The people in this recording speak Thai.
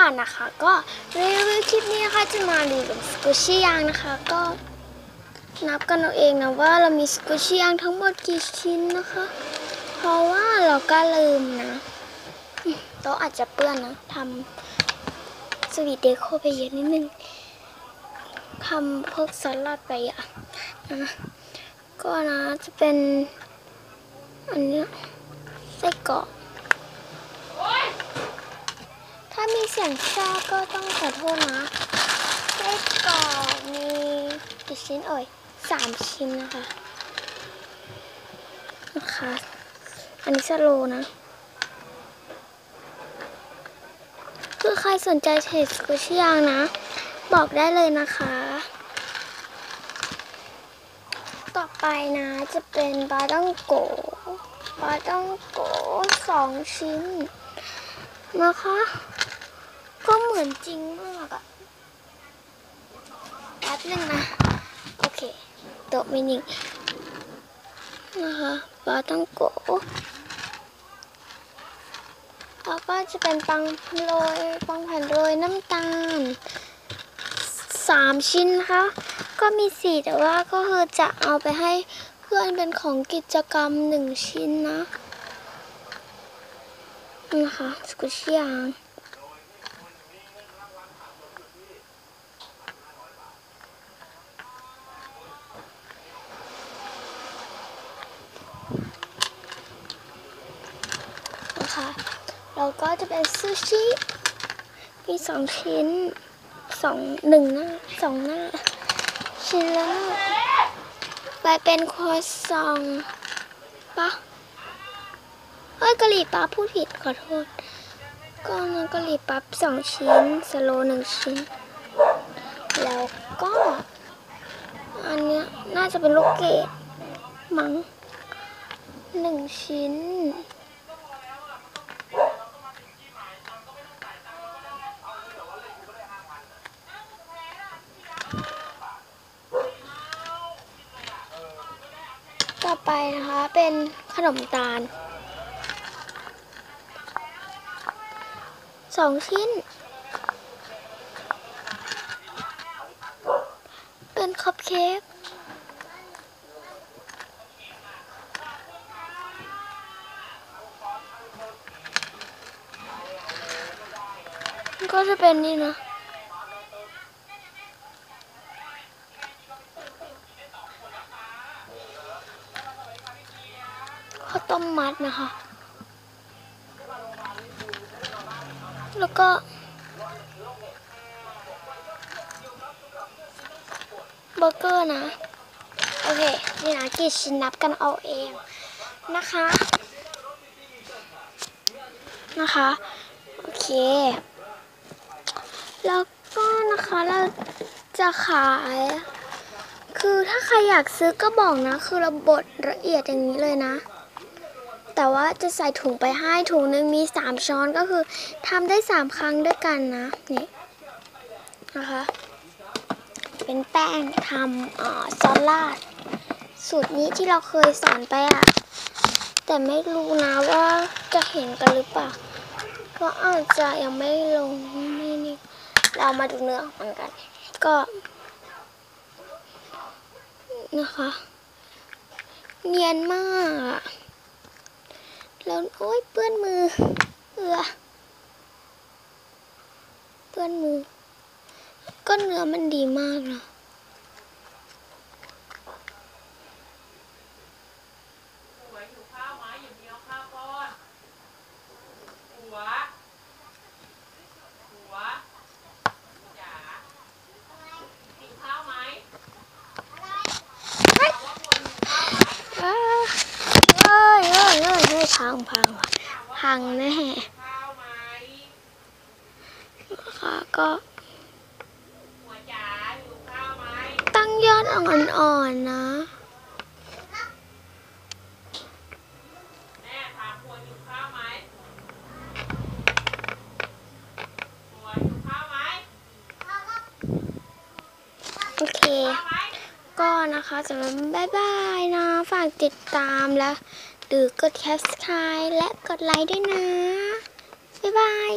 ค่ะนะคะ ก็รีวิวคลิปนี้นะคะจะมารีวิวสกูชี่ยางนะคะ ก็นับกันเอาเองนะว่าเรามีสกูชี่ยางทั้งหมดกี่ชิ้นนะคะ เพราะว่าเราก็ลืมนะโต๊ะอาจจะเปื้อนนะทำสวีทเดโคไปเยอะนิดนึงทำพวกสลัดไปอะนะก็นะจะเป็นอันนี้ไส้กรอก ถ้ามีเสียงแทรกก็ต้องขอโทษนะไส้กรอกมีกี่ชิ้นเอ่ยสามชิ้นนะคะนะคะอันนี้สโลนะ คือใครสนใจเทสกุชยางนะ บอกได้เลยนะคะ ต่อไปนะจะเป็นบาต้องโกบาต้องโกสองชิ้นนะคะ ก็เหมือนจริงมากอะแป๊บนึงนะ โอเคโต๊ะไม่นิ่งนะคะปลาตั้งโกแล้วก็จะเป็นปังโรยปังแผ่นโรยน้ำตาลสามชิ้นนะคะ ก็มีสี่แต่ว่าก็คือจะเอาไปให้เพื่อนเป็นของกิจกรรมหนึ่งชิ้นนะนะคะสกุชยาง นะคะ เราก็จะเป็นซูชิมีสองชิ้นสองหนึ่งหน้าสองหน้า ชิ้นละหน้าไปเป็นครัวซองปะเอ้ยกะหรี่ปั๊บพูดผิดขอโทษก็นะกะหรี่ปั๊บสองชิ้น สโลหนึ่งชิ้น แล้วก็ อันเนี้ยน่าจะเป็นลูกเกดมั้งหนึ่งชิ้น ต่อไปนะคะ เป็นขนมตาลสองชิ้น เป็นคัพเค้กก็จะเป็นนี่นะ ข้าวต้มมัดนะคะ แล้วก็ เบอร์เกอร์นะ โอเค นี่นะกี่ชิ้นนับกันเอาเองนะคะ นะคะ โอเค แล้วก็นะคะเราจะขาย คือถ้าใครอยากซื้อก็บอกนะ คือเราบดละเอียดอย่างนี้เลยนะ แต่ว่าจะใส่ถุงไปให้ถุงหนึ่งมีสามช้อนก็คือทำได้สามครั้งด้วยกันนะนี่นะคะ เป็นแป้งทำออซอสลาด สูตรนี้ที่เราเคยสอนไปอะแต่ไม่รู้นะว่าจะเห็นกันหรือเปล่าก็อาจจะยังไม่ลงไม่นี่เรามาดูเนื้อของมันกัน ก็นะคะ เนียนมากอะ แล้วโอ๊ยเปื้อนมือ เอือเปื้อนมือ ก็เนื้อมันดีมากนะ หัวอยู่ข้าวไหมอยู่มีเอาข้าวก้อน หัว หัวจ๋ากินข้าวไหม อ้าเอ้ยเอ้ยเอ้ยเอ้ยพังพังว่ะพังแน่ข้าวไหมนะก็หัวจ๋าอยู่ข้าวไหมตั้งยอดอ่อนๆนะแม่ถามหัวอยู่ข้าวไหมหัวอยู่ข้าวไหมโอเค ก็นะคะสำหรับบายบายนะ ฝากติดตามแล้ว หรือกดแคสคายและกดไลค์ด้วยนะ บ๊ายบาย